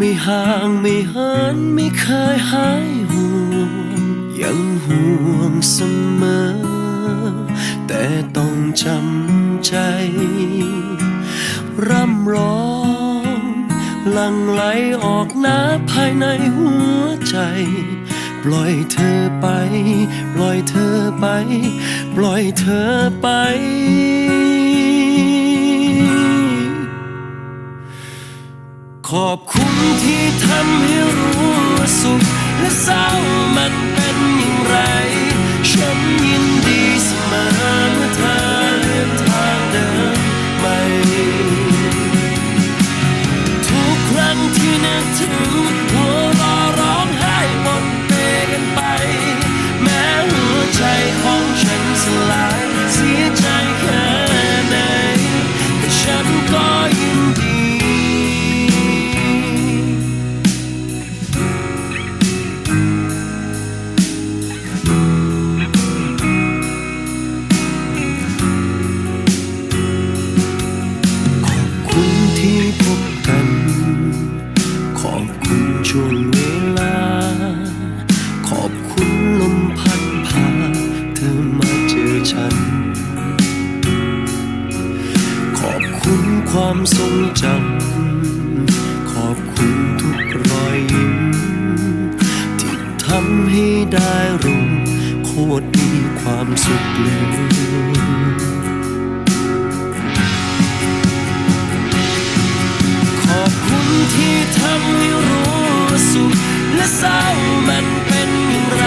ไม่ห่างไม่หินไม่เคยหายห่วง ยังห่วงเสมอ แต่ต้องจำใจ ร่ำร้องลังไหลออกน้ำภายในหัวใจ ปล่อยเธอไป ปล่อยเธอไป ปล่อยเธอไป ขอบคุณที่ทำให้รู้ว่าสุขและเศร้ามันเป็นอย่างไร ความทรงจำขอบคุณทุกรอยยิ้ม ที่ทำให้ได้รู้โคตรมีความสุขเลยขอบคุณที่ทำให้รู้สุขและเศร้ามันเป็นอย่างไร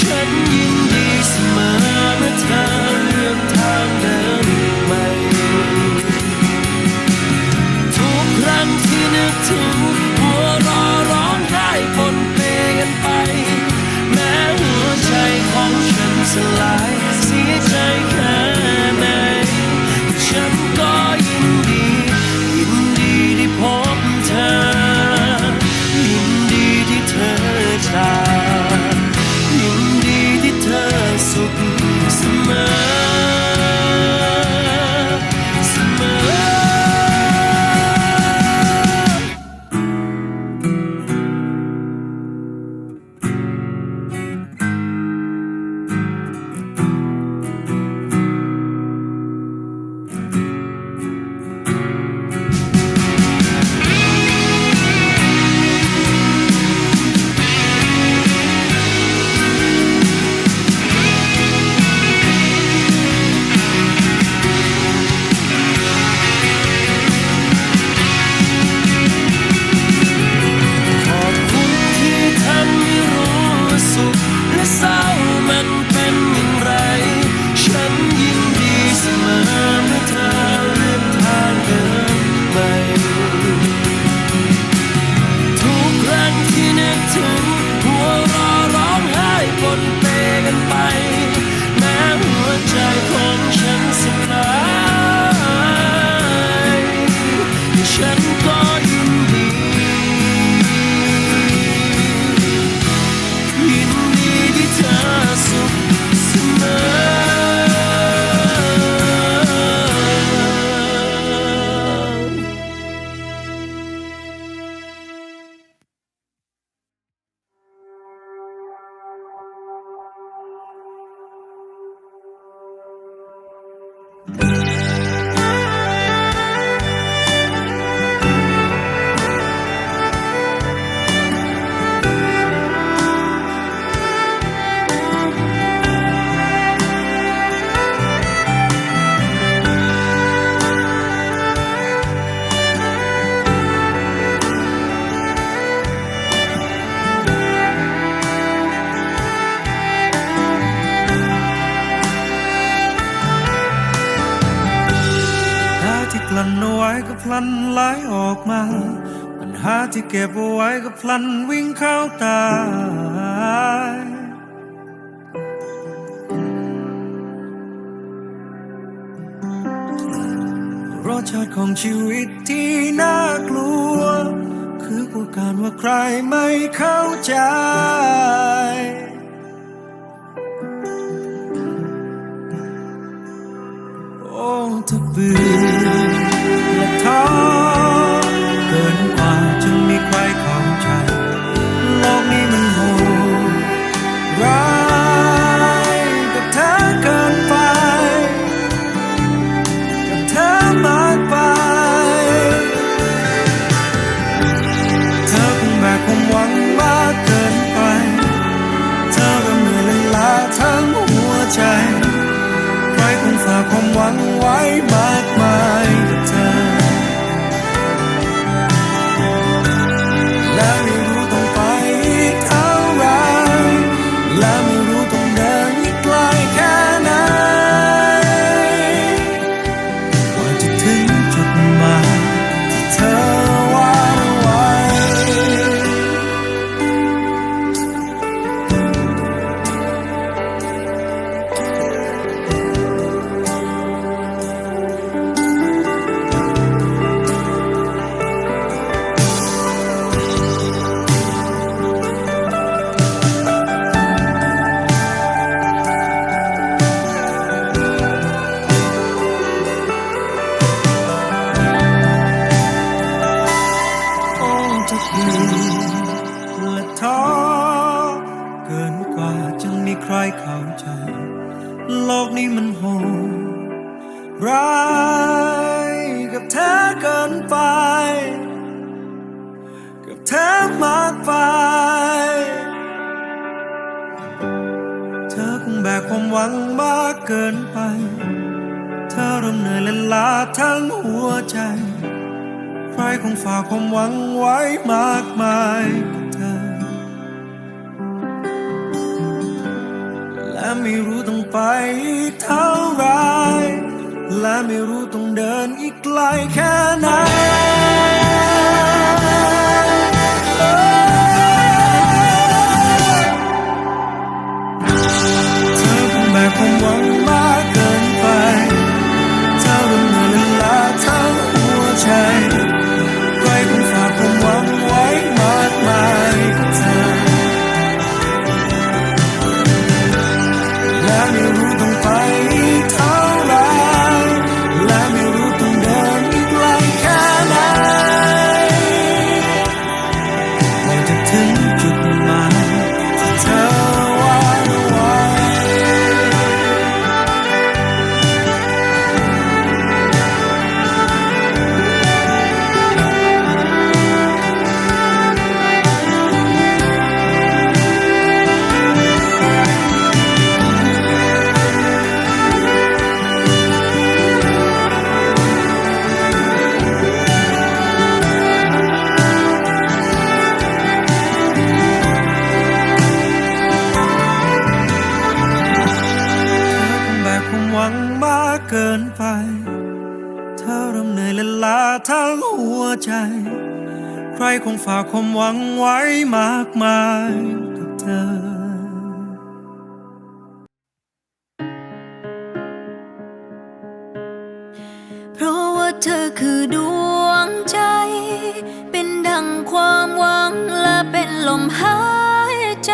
ฉันยินดีเสมอเมื่อเธอ Russian เก็บเอาไว้ก็พลันวิ่งเข้าตายรสชาติของชีวิตที่น่ากลัว คือผู้การว่าใครไม่เข้าใจ โอ้ถ้าเบื่อ จะเบื่อและท้อเกินกว่าจะมีใครเข้าใจ โลกนี้มันโหดร้ายกับเธอเกินไป กับเธอมากไป เธอคงแบกความหวังมากเกินไป เธอเริ่มเหนื่อยและล้าทั้งหัวใจายคงฝากความหวังไว้มากมายกับเธอ และไม่รู้ต้องไปอีกเท่าไร และไม่รู้ต้องเดินอีกไกลแค่ไหน ฝากความหวังไว้มากมายกับเธอเพราะว่าเธอคือดวงใจ เป็นดังความหวังและเป็นลมหายใจ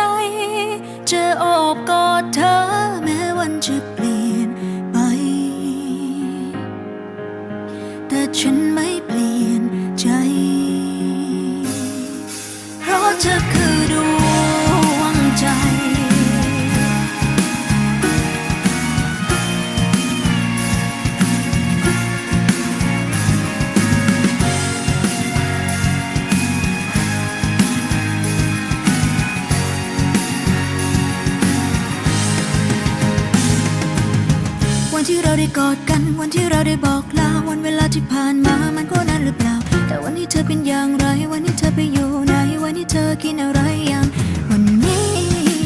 จะโอบกอดเธอแม้วันจะเปลี่ยนไป แต่ฉันไม่ ที่เราได้กอดกัน วันที่เราได้บอกลา วันเวลาที่ผ่านมา มันก็นานหรือเปล่า แต่วันนี้เธอเป็นอย่างไร วันนี้เธอไปอยู่ไหน วันนี้เธอกินอะไรอย่าง วันนี้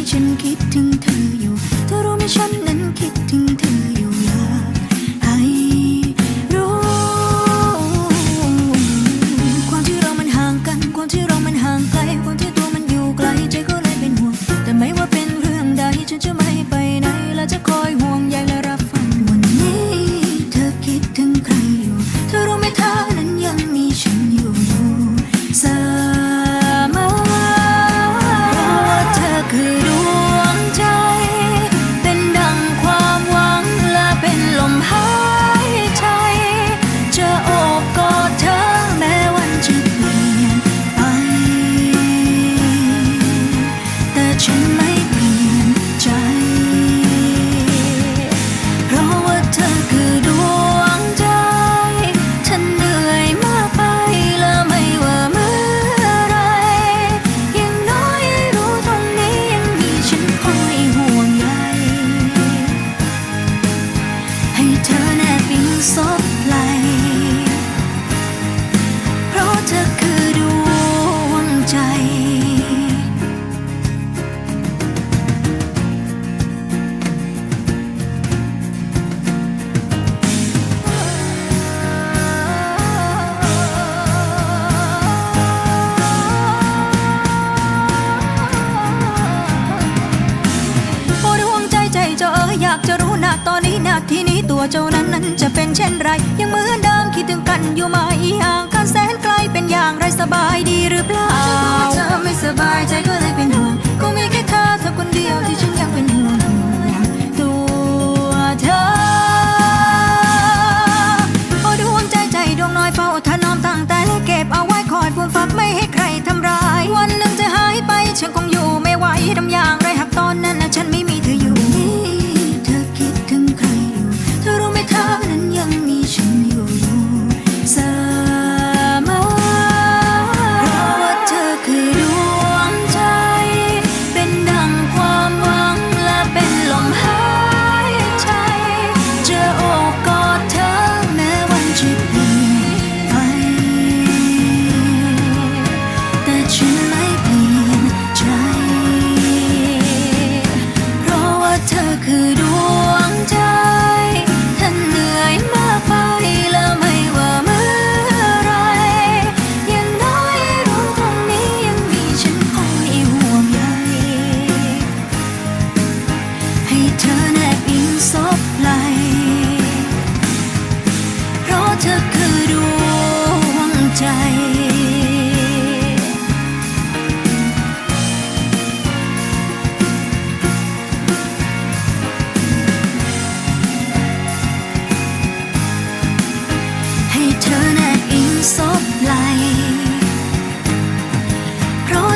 ฉันคิดถึงเธออยู่ เธอรู้ไหมฉันนั้นคิดถึงเธอ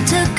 เ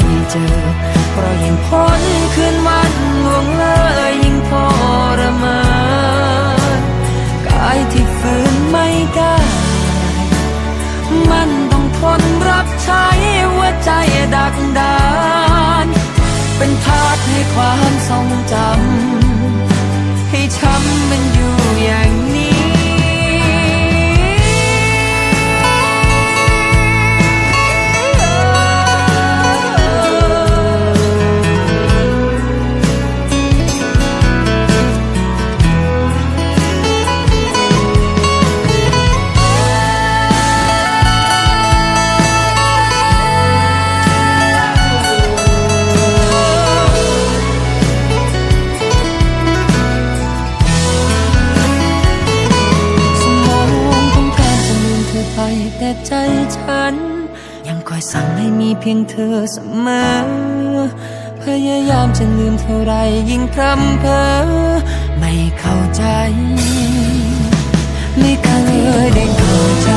เจอ เพราะยิ่งพ้นคืนวันล่วงเลยยิ่งทรมานกายที่ฝืนไม่ได้ มันต้องทนรับใช้หัวใจดักดาน เป็นทาสให้ความทรงจำให้ช้ำมันอยู่อย่างนี้ อเสมอ พยายามจะลืมเท่าไรยิ่งพรำเพอ ไม่เข้าใจ ไม่เคยได้เข้าใจ